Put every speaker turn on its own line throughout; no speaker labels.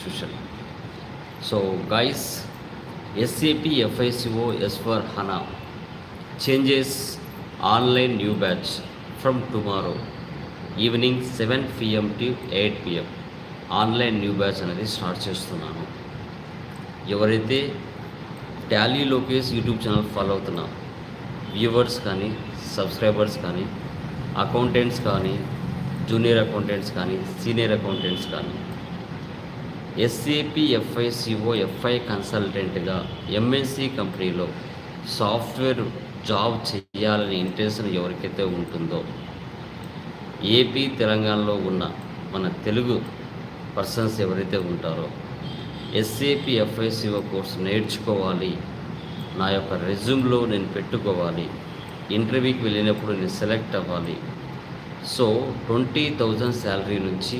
institution. So guys SAP FICO S HANA HANA online new batch from tomorrow tomorrow evening seven PM to eight PM online new batch అనేది start చేస్తున్నాను ఎవరైతే Tally Lokesh YouTube channel follow అవుతున్న viewers కానీ subscribers కానీ accountants కానీ junior accountants కానీ senior accountants కానీ SAP FICO FI కన్సల్టెంట్గా ఎంఎన్సి కంపెనీలో సాఫ్ట్వేర్ జాబ్ చేయాలని ఇంటెన్షన్ ఎవరికైతే ఉంటుందో ఏపీ తెలంగాణలో ఉన్న మన తెలుగు పర్సన్స్ ఎవరైతే ఉంటారో ఎస్ఏపి ఎఫ్ఐసిఓ కోర్స్ నేర్చుకోవాలి. నా యొక్క రెజ్యూమ్లో నేను పెట్టుకోవాలి. ఇంటర్వ్యూకి వెళ్ళినప్పుడు నేను సెలెక్ట్ అవ్వాలి. సో ట్వంటీ థౌజండ్ శాలరీ నుంచి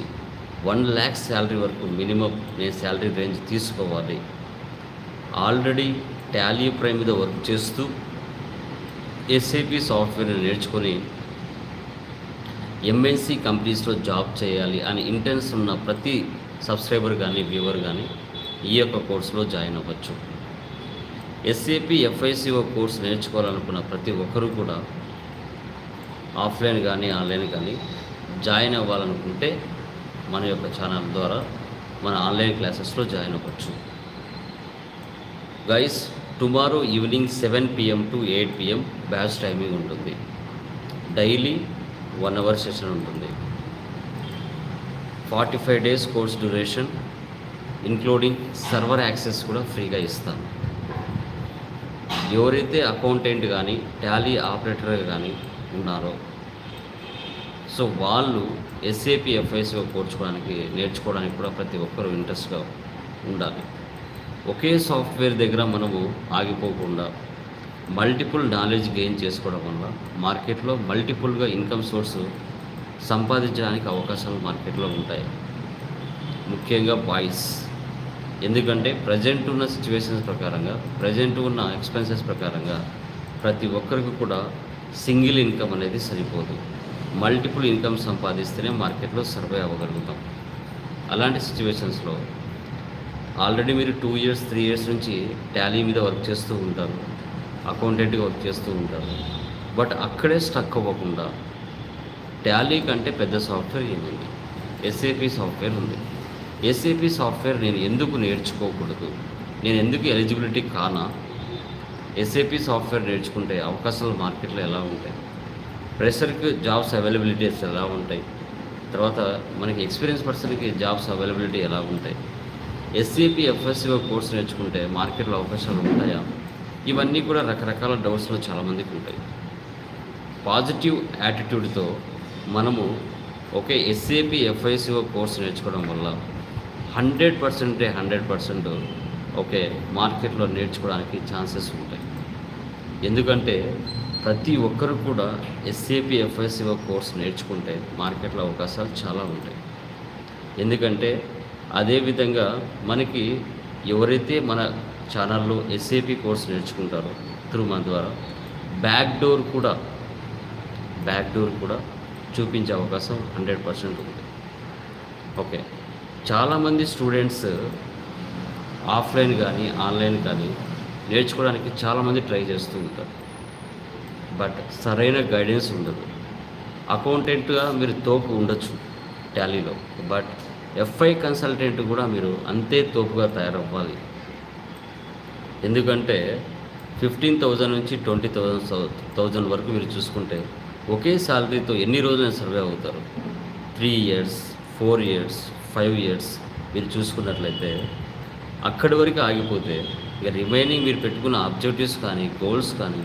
వన్ ల్యాక్ శాలరీ వరకు మినిమం నేను శాలరీ రేంజ్ తీసుకోవాలి. ఆల్రెడీ టాలీ ప్రైమ్ మీద వర్క్ చేస్తూ ఎస్ఏపి సాఫ్ట్వేర్ నేర్చుకొని ఎంఎన్సి కంపెనీస్లో జాబ్ చేయాలి అని ఇంటెన్స్ ఉన్న ప్రతి సబ్స్క్రైబర్ కానీ వ్యూవర్ కానీ ఈ యొక్క కోర్సులో జాయిన్ అవ్వచ్చు. ఎస్ఏపి ఎఫ్ఐసిఓ కోర్స్ నేర్చుకోవాలనుకున్న ప్రతి ఒక్కరూ కూడా ఆఫ్లైన్ కానీ ఆన్లైన్ కానీ జాయిన్ అవ్వాలనుకుంటే మన యొక్క ఛానల్ ద్వారా మన ఆన్లైన్ క్లాసెస్లో జాయిన్ అవ్వచ్చు. Guys tomorrow evening seven PM to eight PM batch timing ఉంటుంది. డైలీ వన్ అవర్ సెషన్ ఉంటుంది. Forty five days course duration including server access కూడా ఫ్రీగా ఇస్తాను. ఎవరైతే అకౌంటెంట్ కానీ టాలీ ఆపరేటర్ కానీ ఉన్నారో సో వాళ్ళు ఎస్ఏపి ఎఫ్ఐసిఓ కోర్చుకోవడానికి నేర్చుకోవడానికి కూడా ప్రతి ఒక్కరూ ఇంట్రెస్ట్గా ఉండాలి. ఒకే సాఫ్ట్వేర్ దగ్గర మనము ఆగిపోకుండా మల్టిపుల్ నాలెడ్జ్ గెయిన్ చేసుకోవడం వల్ల మార్కెట్లో మల్టిపుల్గా ఇన్కమ్ సోర్స్ సంపాదించడానికి అవకాశాలు మార్కెట్లో ఉంటాయి. ముఖ్యంగా బాయ్స్. ఎందుకంటే ప్రజెంట్ ఉన్న సిచ్యువేషన్స్ ప్రకారంగా ప్రజెంట్ ఉన్న ఎక్స్పెన్సెస్ ప్రకారంగా ప్రతి ఒక్కరికి కూడా సింగిల్ ఇన్కమ్ అనేది సరిపోదు. మల్టిపుల్ ఇన్కమ్ సంపాదిస్తేనే మార్కెట్లో సర్వే అవ్వగలుగుతాం. అలాంటి సిచ్యువేషన్స్లో ఆల్రెడీ మీరు టూ ఇయర్స్ త్రీ ఇయర్స్ నుంచి టాలీ మీద వర్క్ చేస్తూ ఉంటారు. అకౌంటెంట్గా వర్క్ చేస్తూ ఉంటారు. బట్ అక్కడే స్టక్ అవ్వకుండా టాలీ కంటే పెద్ద సాఫ్ట్వేర్ ఏముంది? ఎస్ఏపి సాఫ్ట్వేర్ ఉంది. ఎస్ఏపి సాఫ్ట్వేర్ నేను ఎందుకు నేర్చుకోకూడదు? నేను ఎందుకు ఎలిజిబిలిటీ కానా? ఎస్ఏపి సాఫ్ట్వేర్ నేర్చుకుంటే అవకాశాలు మార్కెట్లో ఎలా ఉంటాయి? ప్రెషర్కి జాబ్స్ అవైలబిలిటీస్ ఎలా ఉంటాయి? తర్వాత మనకి ఎక్స్పీరియన్స్ పర్సన్కి జాబ్స్ అవైలబిలిటీ ఎలా ఉంటాయి? ఎస్సీపీ ఎఫ్ఎస్సీఓ కోర్స్ నేర్చుకుంటే మార్కెట్లో అవకాశాలు ఉంటాయా? ఇవన్నీ కూడా రకరకాల డౌట్స్లో చాలామందికి ఉంటాయి. పాజిటివ్ యాటిట్యూడ్తో మనము ఒకే ఎస్ఏపి ఎఫ్ఐసిఓ కోర్స్ నేర్చుకోవడం వల్ల హండ్రెడ్ పర్సెంటే హండ్రెడ్ పర్సెంట్ ఓకే మార్కెట్లో నేర్చుకోవడానికి ఛాన్సెస్ ఉంటాయి. ఎందుకంటే ప్రతి ఒక్కరు కూడా ఎస్ఏపి ఎఫ్ఐసిఓ కోర్స్ నేర్చుకుంటే మార్కెట్లో అవకాశాలు చాలా ఉంటాయి. ఎందుకంటే అదేవిధంగా మనకి ఎవరైతే మన ఛానల్లో ఎస్ఏపి కోర్స్ నేర్చుకుంటారో త్రూ మన ద్వారా బ్యాక్ డోర్ కూడా బ్యాక్ డోర్ కూడా చూపించే అవకాశం హండ్రెడ్ పర్సెంట్ ఉంది ఓకే. చాలామంది స్టూడెంట్స్ ఆఫ్లైన్ కానీ ఆన్లైన్ కానీ నేర్చుకోవడానికి చాలామంది ట్రై చేస్తూ ఉంటారు. బట్ సరైన గైడెన్స్ ఉండదు. అకౌంటెంట్గా మీరు తోపు ఉండొచ్చు టాలీలో. బట్ ఎఫ్ఐ కన్సల్టెంట్ కూడా మీరు అంతే తోపుగా తయారవ్వాలి. ఎందుకంటే ఫిఫ్టీన్ థౌజండ్ నుంచి ట్వంటీ థౌజండ్ థౌజండ్ వరకు మీరు చూసుకుంటే ఒకే శాలరీతో ఎన్ని రోజులైనా సర్వే అవుతారు. Three years four years five years మీరు చూసుకున్నట్లయితే అక్కడి వరకు ఆగిపోతే ఇక రిమైనింగ్ మీరు పెట్టుకున్న ఆబ్జెక్టివ్స్ కానీ గోల్స్ కానీ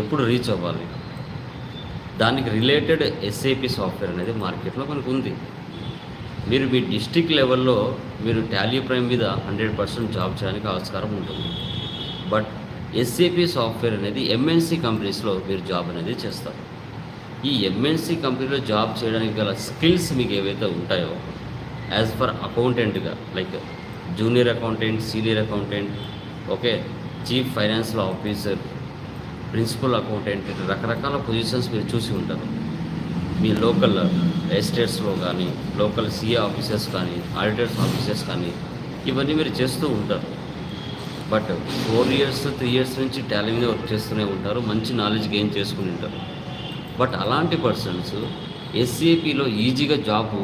ఎప్పుడు రీచ్ అవ్వాలి? దానికి రిలేటెడ్ ఎస్ఏపి సాఫ్ట్వేర్ అనేది మార్కెట్లో మనకు ఉంది. మీరు మీ డిస్టిక్ లెవెల్లో మీరు టాలీ ప్రైమ్ మీద హండ్రెడ్ పర్సెంట్ జాబ్ చేయడానికి ఆస్కారం ఉంటుంది. బట్ ఎస్ఏపి సాఫ్ట్వేర్ అనేది ఎంఎన్సి కంపెనీస్లో మీరు జాబ్ అనేది చేస్తారు. ఈ ఎంఎన్సి కంపెనీలో జాబ్ చేయడానికి గల స్కిల్స్ మీకు ఏవైతే ఉంటాయో as for అకౌంటెంట్గా like junior accountant senior accountant okay chief financial officer principal accountant రకరకాల పొజిషన్స్ మీరు చూసి ఉంటారు. మీ లోకల్ ఎస్టేట్స్లో కానీ లోకల్ సిఏ ఆఫీసర్స్ కానీ ఆడిటర్స్ ఆఫీసర్స్ కానీ ఇవన్నీ మీరు చేస్తూ ఉంటారు. But four years three years నుంచి టాలీ మీద వర్క్ చేస్తూనే ఉంటారు. మంచి నాలెడ్జ్ గెయిన్ చేసుకుని ఉంటారు. బట్ అలాంటి పర్సన్స్ ఎస్ఏపిలో ఈజీగా జాబ్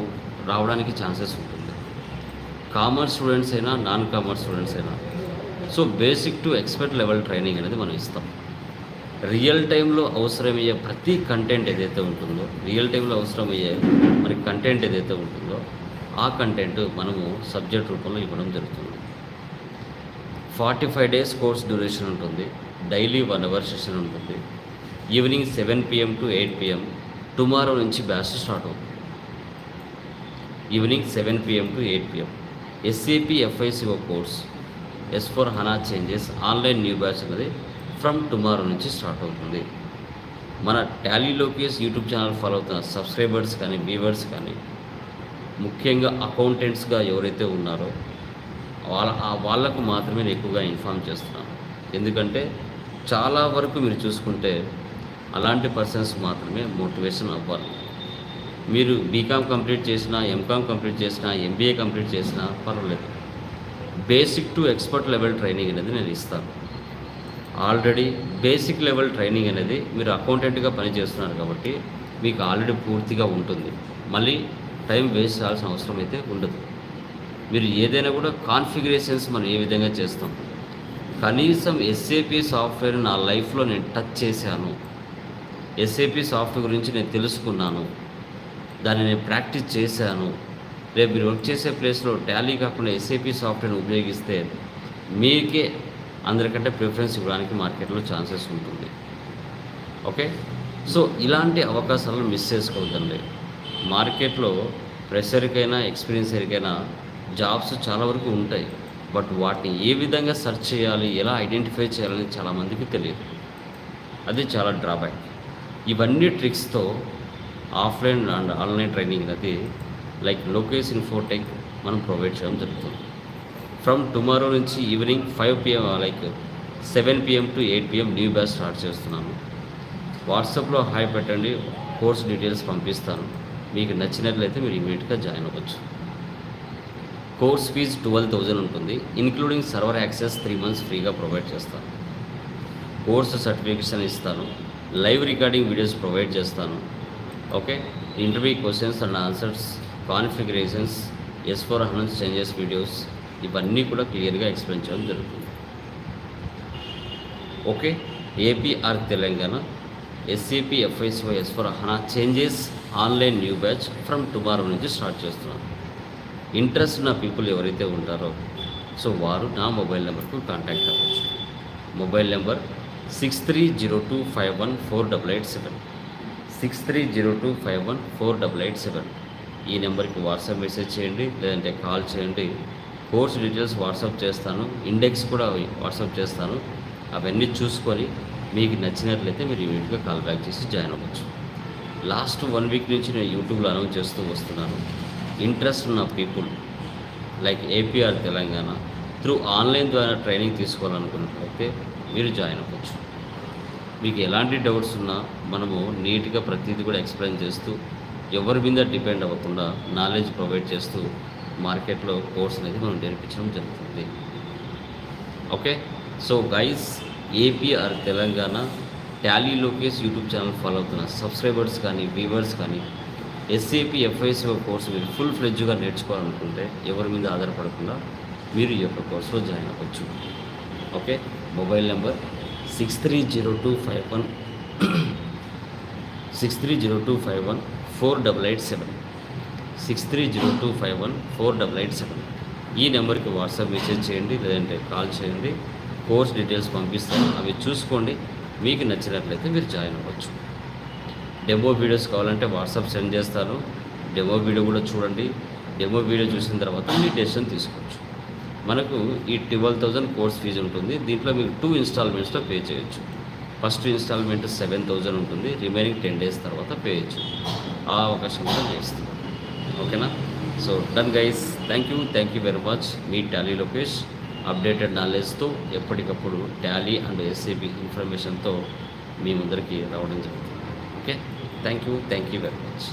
రావడానికి ఛాన్సెస్ ఉంటుంది. కామర్స్ స్టూడెంట్స్ అయినా నాన్ కామర్స్ స్టూడెంట్స్ అయినా. So basic to expert level training అనేది మనం ఇస్తాం. రియల్ టైంలో అవసరమయ్యే ప్రతి కంటెంట్ ఏదైతే ఉంటుందో రియల్ టైంలో అవసరమయ్యే మరి కంటెంట్ ఏదైతే ఉంటుందో ఆ కంటెంట్ మనము సబ్జెక్ట్ రూపంలో ఇవ్వడం జరుగుతుంది. Forty five days course duration ఉంటుంది. డైలీ వన్ అవర్ సెషన్ ఉంటుంది. Evening seven PM to eight PM tomorrow నుంచి బ్యాచ్ స్టార్ట్ అవుతుంది. Evening seven PM to eight PM SAP FICO course S four HANA changes online new batch అనేది from tomorrow నుంచి start అవుతుంది. మన టాలీలోకి YouTube channel follow అవుతున్న subscribers కానీ viewers కానీ ముఖ్యంగా అకౌంటెంట్స్గా ఎవరైతే ఉన్నారో వాళ్ళ వాళ్ళకు మాత్రమే నేను ఎక్కువగా ఇన్ఫామ్ చేస్తున్నాను. ఎందుకంటే చాలా వరకు మీరు చూసుకుంటే అలాంటి పర్సన్స్ మాత్రమే మోటివేషన్ అవ్వాలి. మీరు బీకామ్ కంప్లీట్ చేసినా ఎంకామ్ కంప్లీట్ చేసినా ఎంబీఏ కంప్లీట్ చేసినా పర్వాలేదు. Basic to expert level training అనేది నేను ఇస్తాను. ఆల్రెడీ బేసిక్ లెవెల్ ట్రైనింగ్ అనేది మీరు అకౌంటెంట్గా పనిచేస్తున్నారు కాబట్టి మీకు ఆల్రెడీ పూర్తిగా ఉంటుంది. మళ్ళీ టైం వేస్ట్ చేయాల్సిన అవసరం అయితే ఉండదు. మీరు ఏదైనా కూడా కాన్ఫిగరేషన్స్ మనం ఏ విధంగా చేస్తాం? కనీసం ఎస్ఏపి సాఫ్ట్వేర్ నా లైఫ్లో నేను టచ్ చేశాను. ఎస్ఏపి సాఫ్ట్వేర్ గురించి నేను తెలుసుకున్నాను. దాన్ని నేను ప్రాక్టీస్ చేశాను. రేపు మీరు వర్క్ చేసే ప్లేస్లో టాలీ కాకుండా ఎస్ఏపి సాఫ్ట్వేర్ని ఉపయోగిస్తే మీకే అందరికంటే ప్రిఫరెన్స్ ఇవ్వడానికి మార్కెట్లో ఛాన్సెస్ ఉంటుంది. ఓకే? సో ఇలాంటి అవకాశాలను మిస్ చేసుకోవద్దండి. మార్కెట్లో ప్రెషర్కైనా ఎక్స్పీరియన్స్కైనా జాబ్స్ చాలా వరకు ఉంటాయి. బట్ వాటిని ఏ విధంగా సెర్చ్ చేయాలి ఎలా ఐడెంటిఫై చేయాలని చాలామందికి తెలియదు. అది చాలా డ్రాబ్యాక్. ఇవన్నీ ట్రిక్స్తో ఆఫ్లైన్ అండ్ ఆన్లైన్ ట్రైనింగ్ అనేది లైక్ లోకేష్ ఇన్ఫోటెక్ మనం ప్రొవైడ్ చేయడం జరుగుతుంది. ఫ్రమ్ టుమారో నుంచి evening five PM like seven PM to eight PM new batch start చేస్తున్నాను. వాట్సాప్లో హాయ్ పెట్టండి కోర్స్ డీటెయిల్స్ పంపిస్తాను. మీకు నచ్చినట్లయితే మీరు ఇమీడియట్గా జాయిన్ అవ్వచ్చు. కోర్స్ ఫీజు ట్వెల్వ్ థౌజండ్ ఉంటుంది. Including server access three months ఫ్రీగా ప్రొవైడ్ చేస్తాను. కోర్సు సర్టిఫికేషన్ ఇస్తాను. లైవ్ రికార్డింగ్ వీడియోస్ ప్రొవైడ్ చేస్తాను. Okay interview questions and answers configurations S four hundred changes videos ఇవన్నీ కూడా క్లియర్గా ఎక్స్ప్లెయిన్ చేయడం జరుగుతుంది. Okay? APR Telangana SAP FICO S four HANA changes online new batch from tomorrow నుంచి start చేస్తున్నాను interest ఉన్న people ఎవరైతే ఉంటారో సో వారు నా మొబైల్ నెంబర్కు కాంటాక్ట్ అవ్వచ్చు. Mobile number six three zero two five one four double eight seven. Six three zero two five one four double eight seven. ఈ నెంబర్కి వాట్సాప్ మెసేజ్ చేయండి లేదంటే కాల్ చేయండి. కోర్స్ డీటెయిల్స్ వాట్సాప్ చేస్తాను ఇండెక్స్ కూడా వాట్సాప్ చేస్తాను. అవన్నీ చూసుకొని మీకు నచ్చినట్లయితే మీరు ఇమీడియట్గా కాల్ బ్యాక్ చేసి జాయిన్ అవ్వచ్చు. లాస్ట్ వన్ వీక్ నుంచి నేను యూట్యూబ్లో అనౌన్స్ చేస్తూ వస్తున్నాను. ఇంట్రెస్ట్ ఉన్న people like APR Telangana through online ద్వారా ట్రైనింగ్ తీసుకోవాలనుకున్నట్లయితే మీరు జాయిన్ అవ్వచ్చు. మీకు ఎలాంటి డౌట్స్ ఉన్నా మనము నీట్గా ప్రతిదీ కూడా ఎక్స్ప్లెయిన్ చేస్తూ ఎవరి మీద డిపెండ్ అవ్వకుండా నాలెడ్జ్ ప్రొవైడ్ చేస్తూ మార్కెట్లో కోర్స్ అనేది మనం నేర్పించడం జరుగుతుంది. Okay? So guys APR Telangana Tally Lokesh YouTube channel follow అవుతున్న సబ్స్క్రైబర్స్ కానీ వ్యూవర్స్ కానీ ఎస్ఏపీ ఎఫ్ఐసిఓ కోర్సు మీరు ఫుల్ ఫ్లెడ్జ్గా నేర్చుకోవాలనుకుంటే ఎవరి మీద ఆధారపడకుండా మీరు ఈ యొక్క కోర్సులో జాయిన్ అవ్వచ్చు. Okay? Mobile number six three zero two five one six three zero two five one four double eight seven six three zero two five one four double eight seven. ఈ నెంబర్కి వాట్సాప్ మెసేజ్ చేయండి లేదంటే call చేయండి. Course details పంపిస్తాను. అవి చూసుకోండి. మీకు నచ్చినట్లయితే మీరు జాయిన్ అవ్వచ్చు. డెమో వీడియోస్ కావాలంటే వాట్సాప్ సెండ్ చేస్తాను. డెమో వీడియో కూడా చూడండి. డెమో వీడియో చూసిన తర్వాత మీ డెసిషన్ తీసుకోవచ్చు. మనకు ఈ ట్వెల్వ్ థౌజండ్ కోర్స్ ఫీజు ఉంటుంది. దీంట్లో మీకు టూ ఇన్స్టాల్మెంట్స్లో పే చేయొచ్చు. ఫస్ట్ ఇన్స్టాల్మెంట్ సెవెన్ థౌజండ్ ఉంటుంది. రిమైనింగ్ టెన్ డేస్ తర్వాత పే చేయొచ్చు. ఆ అవకాశం కూడా చేస్తుంది ఓకేనా? So done guys thank you thank you very much me Tally Lokesh updated నాలెడ్జ్తో ఎప్పటికప్పుడు టాలీ అండ్ ఎస్సీబీ ఇన్ఫర్మేషన్తో మీ ముందరికి రావడం జరుగుతుంది. Okay thank you thank you very much